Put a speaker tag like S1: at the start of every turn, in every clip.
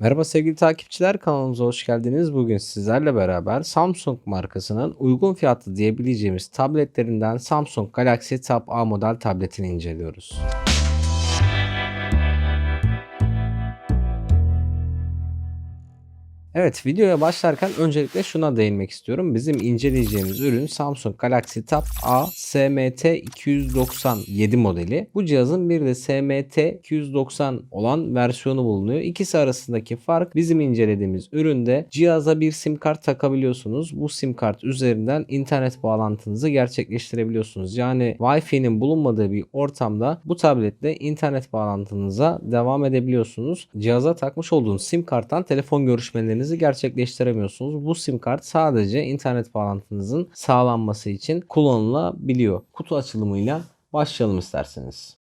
S1: Merhaba sevgili takipçiler kanalımıza hoş geldiniz. Bugün sizlerle beraber Samsung markasının uygun fiyatlı diyebileceğimiz tabletlerinden Samsung Galaxy Tab A model tabletini inceliyoruz. Evet videoya başlarken öncelikle şuna değinmek istiyorum. Bizim inceleyeceğimiz ürün Samsung Galaxy Tab A SMT 297 modeli. Bu cihazın bir de SMT 290 olan versiyonu bulunuyor. İkisi arasındaki fark bizim incelediğimiz üründe cihaza bir sim kart takabiliyorsunuz. Bu sim kart üzerinden internet bağlantınızı gerçekleştirebiliyorsunuz. Yani Wi-Fi'nin bulunmadığı bir ortamda bu tabletle internet bağlantınıza devam edebiliyorsunuz. Cihaza takmış olduğunuz sim karttan telefon görüşmelerinizi gerçekleştiremiyorsunuz. Bu sim kart sadece internet bağlantınızın sağlanması için kullanılabiliyor. Kutu açılımıyla başlayalım isterseniz.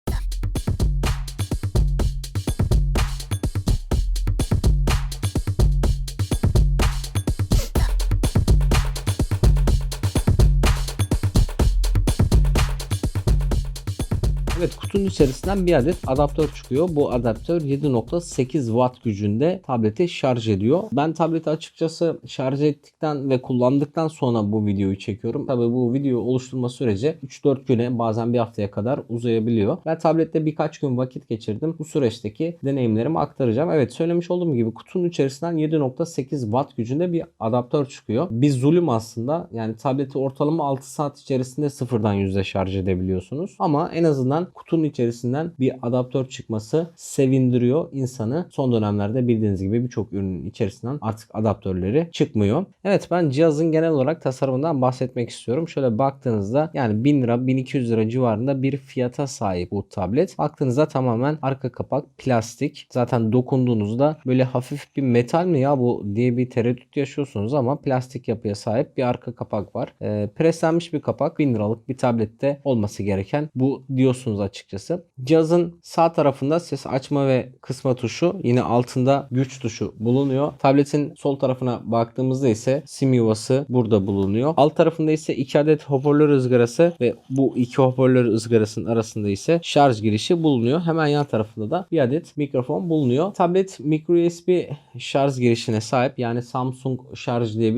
S1: Evet kutunun içerisinden bir adet adaptör çıkıyor. Bu adaptör 7.8 watt gücünde tableti şarj ediyor. Ben tableti açıkçası şarj ettikten ve kullandıktan sonra bu videoyu çekiyorum. Tabi bu video oluşturma süreci 3-4 güne bazen bir haftaya kadar uzayabiliyor. Ben tablette birkaç gün vakit geçirdim. Bu süreçteki deneyimlerimi aktaracağım. Evet söylemiş olduğum gibi kutunun içerisinden 7.8 watt gücünde bir adaptör çıkıyor. Bir zulüm aslında. Yani tableti ortalama 6 saat içerisinde sıfırdan yüzde şarj edebiliyorsunuz. Ama en azından kutunun içerisinden bir adaptör çıkması sevindiriyor insanı. Son dönemlerde bildiğiniz gibi birçok ürünün içerisinden artık adaptörleri çıkmıyor. Evet ben cihazın genel olarak tasarımından bahsetmek istiyorum. Şöyle baktığınızda yani 1000 lira 1200 lira civarında bir fiyata sahip bu tablet. Baktığınızda tamamen arka kapak plastik. Zaten dokunduğunuzda böyle hafif bir metal mi ya bu diye bir tereddüt yaşıyorsunuz ama plastik yapıya sahip bir arka kapak var. Ee, preslenmiş bir kapak 1000 liralık bir tablette olması gereken bu diyorsunuz açıkçası. Cihazın sağ tarafında ses açma ve kısma tuşu yine altında güç tuşu bulunuyor. Tabletin sol tarafına baktığımızda ise sim yuvası burada bulunuyor. Alt tarafında ise iki adet hoparlör ızgarası ve bu iki hoparlör ızgarasının arasında ise şarj girişi bulunuyor. Hemen yan tarafında da bir adet mikrofon bulunuyor. Tablet micro USB şarj girişine sahip yani Samsung şarj diye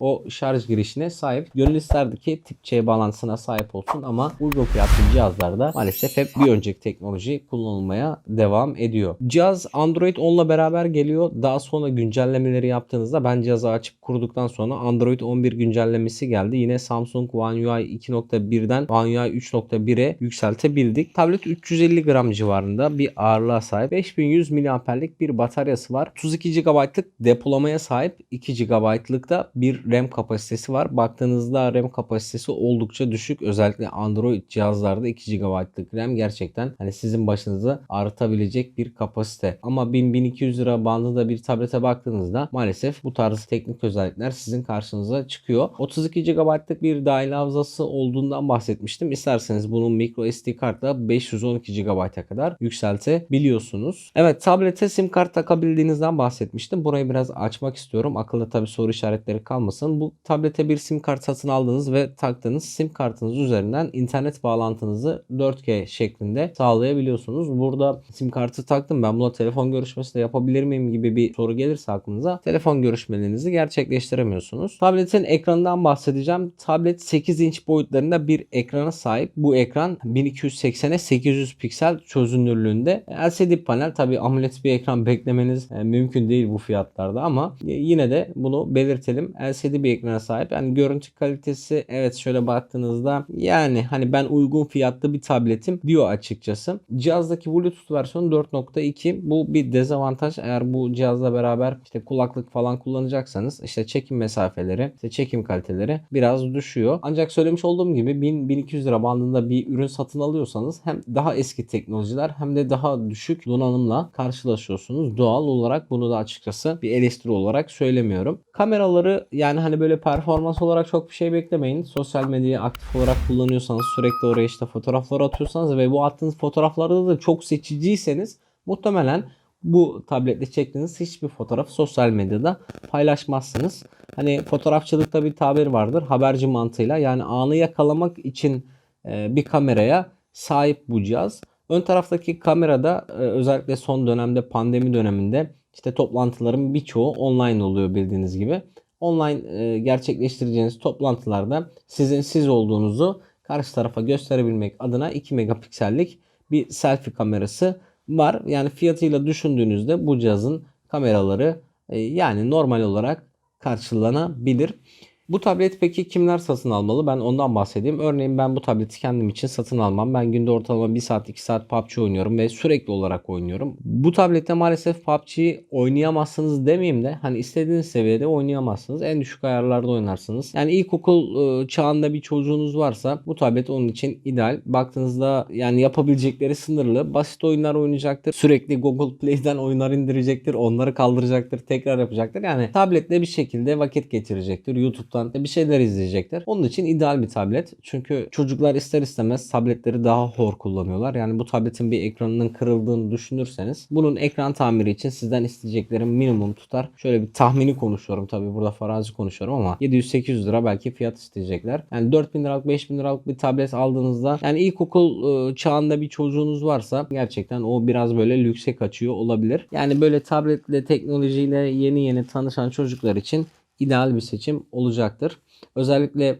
S1: o şarj girişine sahip. Gönül isterdi ki tip C bağlantısına sahip olsun ama uygun fiyatlı cihazlarda maalesef hep bir önceki teknoloji kullanılmaya devam ediyor. Cihaz Android 10 ile beraber geliyor. Daha sonra güncellemeleri yaptığınızda ben cihazı açıp kurduktan sonra Android 11 güncellemesi geldi. Yine Samsung One UI 2.1'den One UI 3.1'e yükseltebildik. Tablet 350 gram civarında bir ağırlığa sahip. 5100 mAh'lik bir bataryası var. 32 GB'lık depolamaya sahip 2 GB'lık da bir RAM kapasitesi var. Baktığınızda RAM kapasitesi oldukça düşük. Özellikle Android cihazlarda 2 GB'lık RAM gerçekten hani sizin başınızı artabilecek bir kapasite. Ama 1000-1200 lira bandında bir tablete baktığınızda maalesef bu tarz teknik özellikler sizin karşınıza çıkıyor. 32 GB'lık bir dahil hafızası olduğundan bahsetmiştim. İsterseniz bunun micro SD kartla 512 GB'a kadar yükseltebiliyorsunuz. Evet tablete sim kart takabildiğinizden bahsetmiştim. Burayı biraz açmak istiyorum. Akılda tabi soru işaretleri kalmasın. Bu tablete bir sim kart satın aldınız ve taktığınız sim kartınız üzerinden internet bağlantınızı 4G şeklinde sağlayabiliyorsunuz. Burada sim kartı taktım ben buna telefon görüşmesi de yapabilir miyim gibi bir soru gelirse aklınıza telefon görüşmelerinizi gerçekleştiremiyorsunuz. Tabletin ekranından bahsedeceğim. Tablet 8 inç boyutlarında bir ekrana sahip. Bu ekran 1280'e 800 piksel çözünürlüğünde. LCD panel tabi AMOLED bir ekran beklemeniz e, mümkün değil bu fiyatlarda ama yine de bunu belirtelim. LCD bir ekrana sahip. Yani görüntü kalitesi evet şöyle baktığınızda yani hani ben uygun fiyatlı bir tabletim diyor açıkçası. Cihazdaki Bluetooth versiyonu 4.2. Bu bir dezavantaj. Eğer bu cihazla beraber işte kulaklık falan kullanacaksanız işte çekim mesafeleri, işte çekim kaliteleri biraz düşüyor. Ancak söylemiş olduğum gibi 1000-1200 lira bandında bir ürün satın alıyorsanız hem daha eski teknolojiler hem de daha düşük donanımla karşılaşıyorsunuz. Doğal olarak bunu da açıkçası bir eleştiri olarak söylemiyorum. Kameraları yani hani böyle performans olarak çok bir şey beklemeyin. Sosyal medyayı aktif olarak kullanıyorsanız sürekli oraya işte fotoğraflar atıyorsanız ve bu attığınız fotoğraflarda da çok seçiciyseniz muhtemelen bu tabletle çektiğiniz hiçbir fotoğrafı sosyal medyada paylaşmazsınız. Hani fotoğrafçılıkta bir tabir vardır haberci mantığıyla yani anı yakalamak için bir kameraya sahip bu cihaz. Ön taraftaki kamerada özellikle son dönemde pandemi döneminde İşte toplantıların birçoğu online oluyor bildiğiniz gibi. Online e, gerçekleştireceğiniz toplantılarda sizin siz olduğunuzu karşı tarafa gösterebilmek adına 2 megapiksellik bir selfie kamerası var. Yani fiyatıyla düşündüğünüzde bu cihazın kameraları e, yani normal olarak karşılanabilir. Bu tableti peki kimler satın almalı? Ben ondan bahsedeyim. Örneğin ben bu tableti kendim için satın almam. Ben günde ortalama 1 saat 2 saat PUBG oynuyorum ve sürekli olarak oynuyorum. Bu tablette maalesef PUBG'yi oynayamazsınız demeyeyim de hani istediğiniz seviyede oynayamazsınız. En düşük ayarlarda oynarsınız. Yani ilkokul e, çağında bir çocuğunuz varsa bu tablet onun için ideal. Baktığınızda yani yapabilecekleri sınırlı. Basit oyunlar oynayacaktır. Sürekli Google Play'den oyunlar indirecektir. Onları kaldıracaktır. Tekrar yapacaktır. Yani tabletle bir şekilde vakit geçirecektir. YouTube'dan bir şeyler izleyecektir. Onun için ideal bir tablet. Çünkü çocuklar ister istemez tabletleri daha hor kullanıyorlar. Yani bu tabletin bir ekranının kırıldığını düşünürseniz bunun ekran tamiri için sizden isteyeceklerim minimum tutar. Şöyle bir tahmini konuşuyorum tabii burada farazi konuşuyorum ama 700-800 lira belki fiyat isteyecekler. Yani 4000 liralık 5000 liralık bir tablet aldığınızda yani ilkokul e, çağında bir çocuğunuz varsa gerçekten o biraz böyle lükse kaçıyor olabilir. Yani böyle tabletle teknolojiyle yeni yeni tanışan çocuklar için ideal bir seçim olacaktır. Özellikle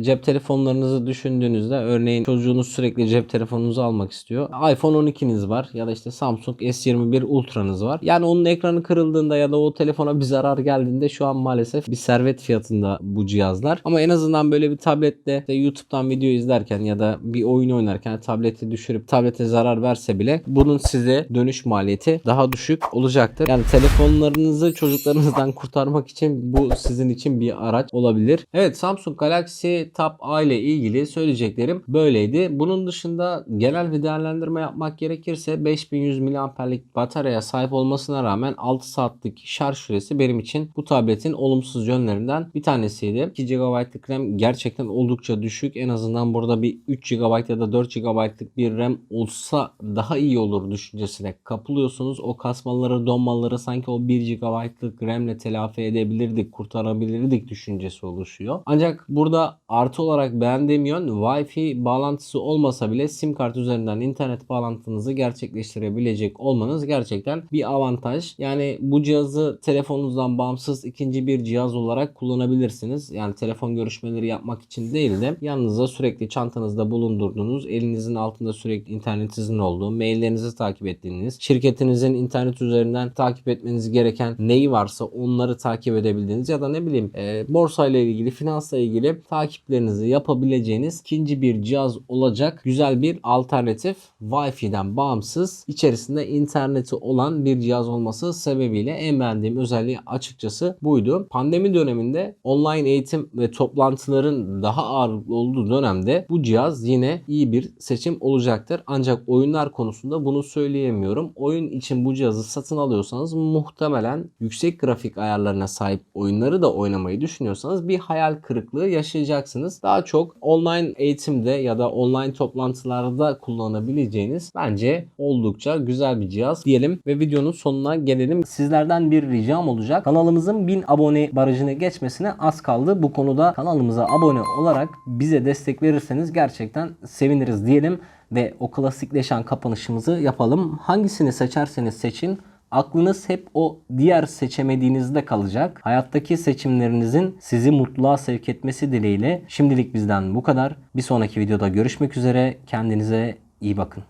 S1: cep telefonlarınızı düşündüğünüzde örneğin çocuğunuz sürekli cep telefonunuzu almak istiyor. iPhone 12'niz var ya da işte Samsung S21 Ultra'nız var. Yani onun ekranı kırıldığında ya da o telefona bir zarar geldiğinde şu an maalesef bir servet fiyatında bu cihazlar. Ama en azından böyle bir tablette işte YouTube'dan video izlerken ya da bir oyun oynarken tableti düşürüp tablete zarar verse bile bunun size dönüş maliyeti daha düşük olacaktır. Yani telefonlarınızı çocuklarınızdan kurtarmak için bu sizin için bir araç olabilir. Evet Samsung Galaxy Tab A ile ilgili söyleyeceklerim böyleydi. Bunun dışında genel bir değerlendirme yapmak gerekirse 5100 mAh'lik bataryaya sahip olmasına rağmen 6 saatlik şarj süresi benim için bu tabletin olumsuz yönlerinden bir tanesiydi. 2 GB'lık RAM gerçekten oldukça düşük. En azından burada bir 3 GB ya da 4 GB'lık bir RAM olsa daha iyi olur düşüncesine kapılıyorsunuz. O kasmaları, donmaları sanki o 1 GB'lık RAM ile telafi edebilirdik, kurtarabilirdik düşüncesi oluşuyor. Ancak burada artı olarak beğendiğim yön Wi-Fi bağlantısı olmasa bile sim kart üzerinden internet bağlantınızı gerçekleştirebilecek olmanız gerçekten bir avantaj. Yani bu cihazı telefonunuzdan bağımsız ikinci bir cihaz olarak kullanabilirsiniz. Yani telefon görüşmeleri yapmak için değil de yanınızda sürekli çantanızda bulundurduğunuz, elinizin altında sürekli internetinizin olduğu, maillerinizi takip ettiğiniz, şirketinizin internet üzerinden takip etmeniz gereken neyi varsa onları takip edebildiğiniz ya da ne bileyim e, borsayla ilgili, finansla ilgili takiplerinizi yapabileceğiniz ikinci bir cihaz olacak güzel bir alternatif Wi-Fi'den bağımsız içerisinde interneti olan bir cihaz olması sebebiyle en beğendiğim özelliği açıkçası buydu. Pandemi döneminde online eğitim ve toplantıların daha ağırlıklı olduğu dönemde bu cihaz yine iyi bir seçim olacaktır. Ancak oyunlar konusunda bunu söyleyemiyorum. Oyun için bu cihazı satın alıyorsanız muhtemelen yüksek grafik ayarlarına sahip oyunları da oynamayı düşünüyorsanız bir hayal kırıklığı yaşayacaksınız. Daha çok online eğitimde ya da online toplantılarda kullanabileceğiniz bence oldukça güzel bir cihaz diyelim ve videonun sonuna gelelim. Sizlerden bir ricam olacak. Kanalımızın 1000 abone barajını geçmesine az kaldı. Bu konuda kanalımıza abone olarak bize destek verirseniz gerçekten seviniriz diyelim ve o klasikleşen kapanışımızı yapalım. Hangisini seçerseniz seçin Aklınız hep o diğer seçemediğinizde kalacak. Hayattaki seçimlerinizin sizi mutluluğa sevk etmesi dileğiyle şimdilik bizden bu kadar. Bir sonraki videoda görüşmek üzere. Kendinize iyi bakın.